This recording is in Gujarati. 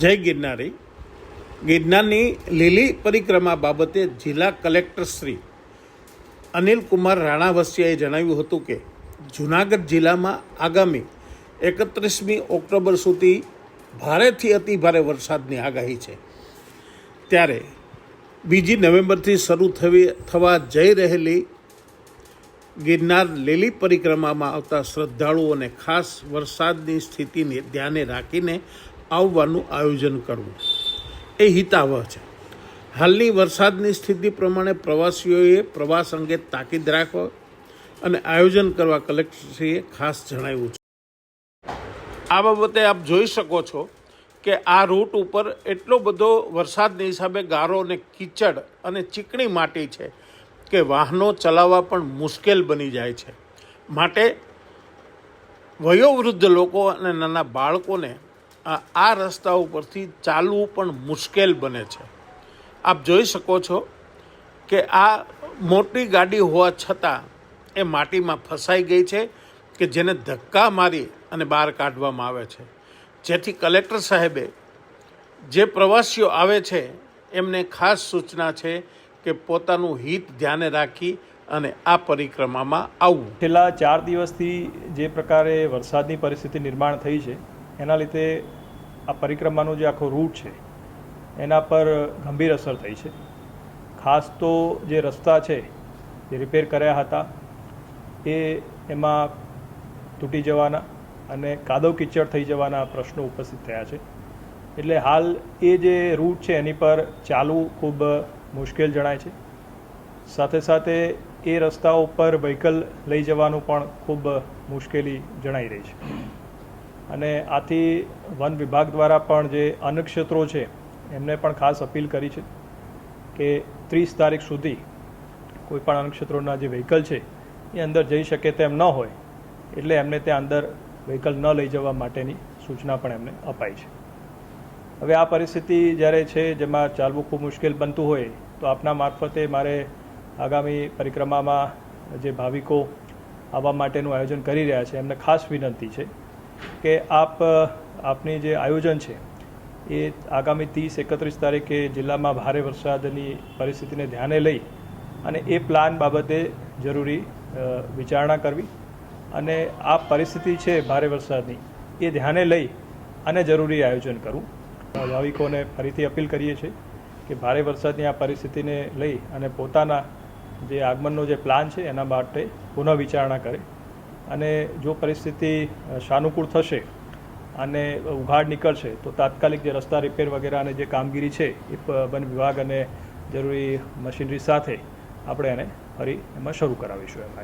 જય ગિરનારી. ગિરનારની લીલી પરિક્રમા બાબતે જિલ્લા કલેક્ટર શ્રી અનિલ કુમાર રાણાવસિયાએ જણાવ્યું હતું કે, જૂનાગઢ જિલ્લામાં આગામી એકત્રીસમી ઓક્ટોબર સુધી ભારેથી અતિ ભારે વરસાદની આગાહી છે. ત્યારે બીજી નવેમ્બરથી શરૂ થવી, થવા જઈ રહેલી ગિરનાર લીલી પરિક્રમામાં આવતા શ્રદ્ધાળુઓને ખાસ વરસાદની સ્થિતિને ધ્યાને રાખીને આવવાનું આયોજન કરવું. એ હિતાવહ છે. હાલની વરસાદની સ્થિતિ પ્રમાણે પ્રવાસીઓએ પ્રવાસ અંગે તાકીદ રાખવા અને આયોજન કરવા કલેક્ટરશ્રીએ ખાસ જણાવ્યું છે. આ બાબતે આપ જોઈ શકો છો કે આ રૂટ ઉપર એટલો બધો વરસાદની હિસાબે ગારો અને કીચડ અને ચીકણી માટી છે કે વાહનો ચલાવવા પણ મુશ્કેલ બની જાય છે. માટે વયોવૃદ્ધ લોકો અને નાના બાળકોને આ રસ્તા ઉપરથી ચાલવું પણ મુશ્કેલ બને છે. આપ જોઈ શકો છો કે આ મોટી ગાડી હોવા છતાં એ માટીમાં ફસાઈ ગઈ છે કે જેને ધક્કા મારી અને બહાર કાઢવામાં આવે છે. જેથી કલેક્ટર સાહેબે જે પ્રવાસીઓ આવે છે, એમને ખાસ સૂચના છે કે પોતાનું હિત ધ્યાને રાખી અને આ પરિક્રમામાં આવવું. છેલ્લા ચાર દિવસથી જે પ્રકારે વરસાદની પરિસ્થિતિ નિર્માણ થઈ છે એના લીધે આ પરિક્રમાનો જે આખો રૂટ છે, એના પર ગંભીર અસર થઈ છે. ખાસ તો જે રસ્તા છે, જે રિપેર કર્યા હતા, એ એમાં તૂટી જવાના અને કાદવ કિચડ થઈ જવાના પ્રશ્નો ઉપસ્થિત થયા છે. એટલે હાલ એ જે રૂટ છે, એની પર ચાલવું ખૂબ મુશ્કેલ જણાય છે. સાથે સાથે એ રસ્તાઓ પર વ્હીકલ લઈ જવાનું પણ ખૂબ મુશ્કેલી જણાઈ રહી છે. અને આથી વન વિભાગ દ્વારા પણ જે અન્નક્ષેત્રો છે, એમને પણ ખાસ અપીલ કરી છે કે ત્રીસ તારીખ સુધી કોઈપણ અન્નક્ષેત્રોના જે વ્હીકલ છે, એ અંદર જઈ શકે તેમ ન હોય, એટલે એમને ત્યાં અંદર વ્હીકલ ન લઈ જવા માટેની સૂચના પણ એમને અપાઈ છે. હવે આ પરિસ્થિતિ જ્યારે છે, જેમાં ચાલવું ખૂબ મુશ્કેલ બનતું હોય, તો આપના મારફતે મારે આગામી પરિક્રમામાં જે ભાવિકો આવવા માટેનું આયોજન કરી રહ્યા છે, એમને ખાસ વિનંતી છે. કે આપ, આપની જે આયોજન છે, એ આગામી ત્રીસ એકત્રીસ તારીખે જિલ્લામાં ભારે વરસાદની પરિસ્થિતિને ધ્યાને લઈ અને એ પ્લાન બાબતે જરૂરી વિચારણા કરવી અને આ પરિસ્થિતિ છે ભારે વરસાદની, એ ધ્યાને લઈ અને જરૂરી આયોજન કરવું. ભાવિકોને ફરીથી અપીલ કરીએ છીએ કે ભારે વરસાદની આ પરિસ્થિતિને લઈ અને પોતાના જે આગમનનો જે પ્લાન છે, એના માટે પુનઃ વિચારણા કરે. અને જો પરિસ્થિતિ સાનુકૂળ થશે અને ઉઘાડ નીકળશે, તો તાત્કાલિક જે રસ્તા રિપેર વગેરે અને જે કામગીરી છે, એ વન વિભાગ અને જરૂરી મશીનરી સાથે આપણે એને ફરી એમાં શરૂ કરાવીશું એમ